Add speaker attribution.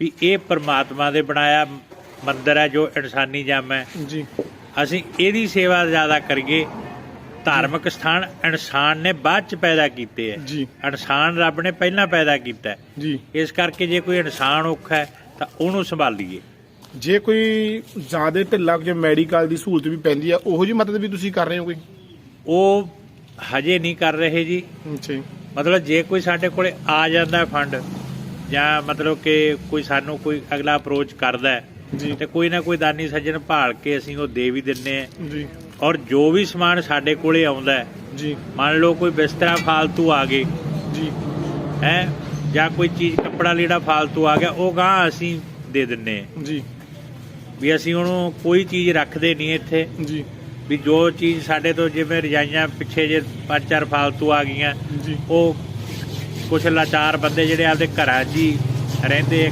Speaker 1: ਵੀ ਇਹ ਪਰਮਾਤਮਾ ਦੇ ਬਣਾਇਆ ਮੰਦਿਰ ਹੈ ਜੋ ਇਨਸਾਨੀ ਜਮ ਹੈ।
Speaker 2: ਜੀ।
Speaker 1: ਅਸੀਂ ਇਹਦੀ ਸੇਵਾ ਜ਼ਿਆਦਾ ਕਰੀਏ। ਧਾਰਮਿਕ ਸਥਾਨ ਇਨਸਾਨ ਨੇ ਬਾਅਦ ਚ ਪੈਦਾ ਕੀਤੇ ਹੈ।
Speaker 2: ਜੀ।
Speaker 1: ਇਨਸਾਨ ਰੱਬ ਨੇ ਪਹਿਲਾਂ ਪੈਦਾ ਕੀਤਾ ਹੈ।
Speaker 2: ਜੀ।
Speaker 1: ਇਸ ਕਰਕੇ ਜੇ ਕੋਈ ਇਨਸਾਨ ਔਖਾ ਹੈ ਤਾਂ ਉਹਨੂੰ ਸੰਭਾਲੀਏ।
Speaker 2: ਜੇ ਕੋਈ ਜ਼ਿਆਦਾ ਢਿੱਲਾ ਜੇ ਮੈਡੀਕਲ ਦੀ ਸਹੂਲਤ ਵੀ ਪੈਂਦੀ ਆ ਉਹੋ ਜੀ ਮਦਦ ਵੀ ਤੁਸੀਂ ਕਰ ਰਹੇ ਹੋ ਕੋਈ?
Speaker 1: ਉਹ ਹਜੇ ਨਹੀਂ ਕਰ ਰਹੇ ਜੀ।
Speaker 2: ਅੱਛਾ ਜੀ।
Speaker 1: ਮਤਲਬ ਜੇ ਕੋਈ ਸਾਡੇ ਕੋਲੇ ਆ ਜਾਂਦਾ ਫੰਡ ਜਾਂ ਮਤਲਬ ਕਿ ਕੋਈ ਸਾਨੂੰ ਕੋਈ ਅਗਲਾ ਅਪਰੋਚ ਕਰਦਾ ਹੈ ਤੇ ਕੋਈ ਨਾ ਕੋਈ ਦਾਨੀ ਸੱਜਣ ਭਾਲ ਕੇ ਅਸੀਂ ਉਹ ਦੇ ਵੀ ਦਿੰਨੇ ਆ
Speaker 2: ਜੀ।
Speaker 1: ਔਰ ਜੋ ਵੀ ਸਮਾਨ ਸਾਡੇ ਕੋਲੇ ਆਉਂਦਾ ਹੈ
Speaker 2: ਜੀ।
Speaker 1: ਮੰਨ ਲਓ ਕੋਈ ਬਿਸਤਰਾ ਫਾਲਤੂ ਆ ਗਏ
Speaker 2: ਜੀ।
Speaker 1: ਹੈ ਜਾਂ ਕੋਈ ਚੀਜ਼ ਕੱਪੜਾ ਲੀੜਾ ਫਾਲਤੂ ਆ ਗਿਆ ਉਹ ਗਾਂ ਅਸੀਂ ਦੇ ਦਿੰਨੇ ਆ
Speaker 2: ਜੀ।
Speaker 1: ਵੀ ਅਸੀਂ ਉਹਨੂੰ ਕੋਈ ਚੀਜ਼ ਰੱਖਦੇ ਨਹੀਂ ਇੱਥੇ।
Speaker 2: ਜੀ।
Speaker 1: ਵੀ ਜੋ ਚੀਜ਼ ਸਾਡੇ ਤੋਂ ਜਿਵੇਂ ਰਜਾਈਆਂ ਪਿੱਛੇ ਜੇ ਪੰਜ ਚਾਰ ਫਾਲਤੂ ਆ ਗਈਆਂ
Speaker 2: ਜੀ।
Speaker 1: ਉਹ ਕੁਛ ਲਾਚਾਰ ਬੰਦੇ ਜਿਹੜੇ ਆਪਦੇ ਘਰਾਂ 'ਚ ਹੀ ਰਹਿੰਦੇ